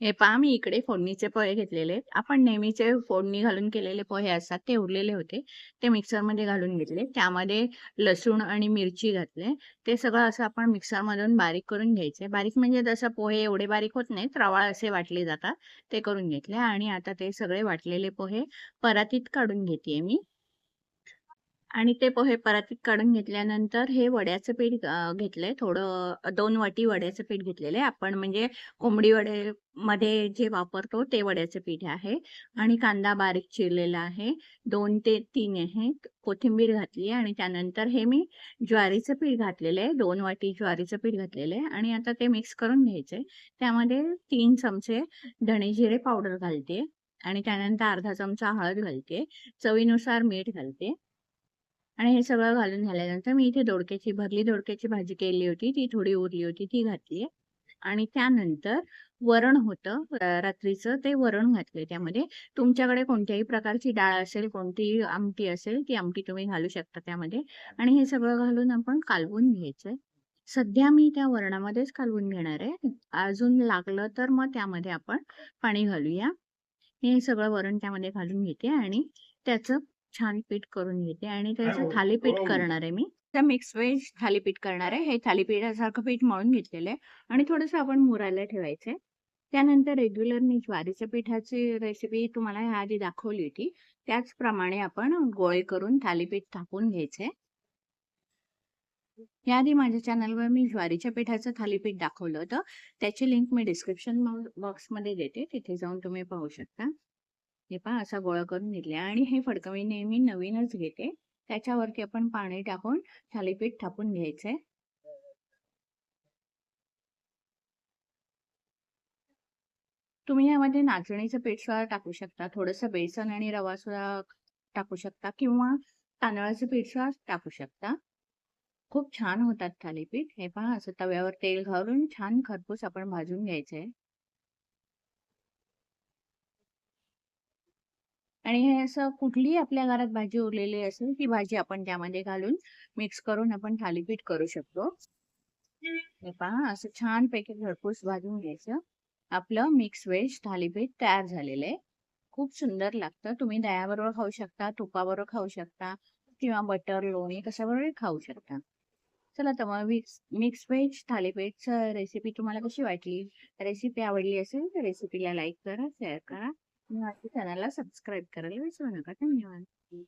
हे पहा मी इकडे फोडणीचे पोहे घेतलेले आहेत. आपण नेहमीचे फोडणी घालून केलेले पोहे असतात ते उरलेले होते. ते मिक्सरमध्ये घालून घेतले. त्यामध्ये लसूण आणि मिरची घातले. ते सगळं असं आपण मिक्सरमधून बारीक करून घ्यायचे. बारीक म्हणजे जसं पोहे एवढे बारीक होत नाहीत, रवाळ असे वाटले जातात. ते करून घेतले आणि आता ते सगळे वाटलेले पोहे परातीत काढून घेतेय मी. आणि ते पोहे परातीत काढून घेतल्यानंतर हे वड्याचं पीठ घेतलंय थोडं दोन वाटी वड्याचं पीठ घेतलेलं आहे. आपण म्हणजे कोंबडी वडेमध्ये जे वापरतो ते वड्याचं पीठ आहे आणि कांदा बारीक चिरलेला आहे. दोन ते तीन आहे. कोथिंबीर घातली आणि त्यानंतर हे मी ज्वारीचं पीठ घातलेलं आहे. दोन वाटी ज्वारीचं पीठ घातलेलं आहे आणि आता ते मिक्स करून घ्यायचंय. त्यामध्ये तीन चमचे धणे जिरे पावडर घालते आणि त्यानंतर अर्धा चमचा हळद घालते. चवीनुसार मीठ घालते. आणि हे सगळं घालून झाल्यानंतर मी इथे दोडक्याची भरली दोडक्याची भाजी केली होती. ती थोडी उरली होती ती घातली आहे. आणि त्यानंतर वरण होतं रात्रीचं ते वरण घातले त्यामध्ये. तुमच्याकडे कोणत्याही प्रकारची डाळ असेल, कोणतीही आमटी असेल, ती आमटी तुम्ही घालू शकता त्यामध्ये. आणि हे सगळं घालून आपण कालवून घ्यायचंय. सध्या मी त्या वरणामध्येच कालवून घेणार आहे. अजून लागलं तर मग त्यामध्ये आपण पाणी घालूया. हे सगळं वरण त्यामध्ये घालून घेते आणि त्याचं छान पीठ करून घेते आणि त्याचं थालीपीठ करणार आहे मी. तर मिक्स व्हेज थालीपीठ करणार आहे. हे थालीपीठासारखं पीठ मळून घेतलेलं आहे आणि थोडंसं आपण मुरायला ठेवायचंय. त्यानंतर रेग्युलर मी ज्वारीच्या पिठाची रेसिपी तुम्हाला ह्याआधी दाखवली होती. त्याचप्रमाणे आपण गोळे करून थालीपीठ थापून घ्यायचंय. याआधी माझ्या चॅनलवर मी ज्वारीच्या पिठाचं थालीपीठ दाखवलं होतं. त्याची लिंक मी डिस्क्रिप्शन बॉक्समध्ये देते. तिथे जाऊन तुम्ही पाहू शकता. हे पहा असा गोळा करून घेतलाय आणि हे फडकं मी नेहमी नवीनच घेते. त्याच्यावरती आपण पाणी टाकून थालीपीठ थापून घ्यायचंय. तुम्ही यामध्ये नाचणीचं पीठ सुद्धा टाकू शकता. थोडंसं बेसन आणि रवा सुद्धा टाकू शकता किंवा तांदळाचं पीठ सुद्धा टाकू शकता. खूप छान होतात थालीपीठ. हे पहा असं तव्यावर तेल घालून छान खरपूस आपण भाजून घ्यायचंय. आणि हे असं कुठलीही आपल्या घरात भाजी उरलेली असेल, ती भाजी आपण त्यामध्ये घालून मिक्स करून आपण थालीपीठ करू शकतो. हे पहा असं छानपैकी घरपूस भाजून घ्यायचं. आपलं मिक्स व्हेज थालीपीठ तयार झालेलं आहे. खूप सुंदर लागतं. तुम्ही दह्याबरोबर खाऊ शकता, तुपाबरोबर खाऊ शकता किंवा बटर, लोणी कशाबरोबर खाऊ शकता. चला तर मग मिक्स मिक्स व्हेज थालीपीठचं रेसिपी तुम्हाला कशी वाटली? रेसिपी आवडली असेल तर रेसिपीला लाईक करा, शेअर करा No, hay que darle subscribe, le voy a subir a mi.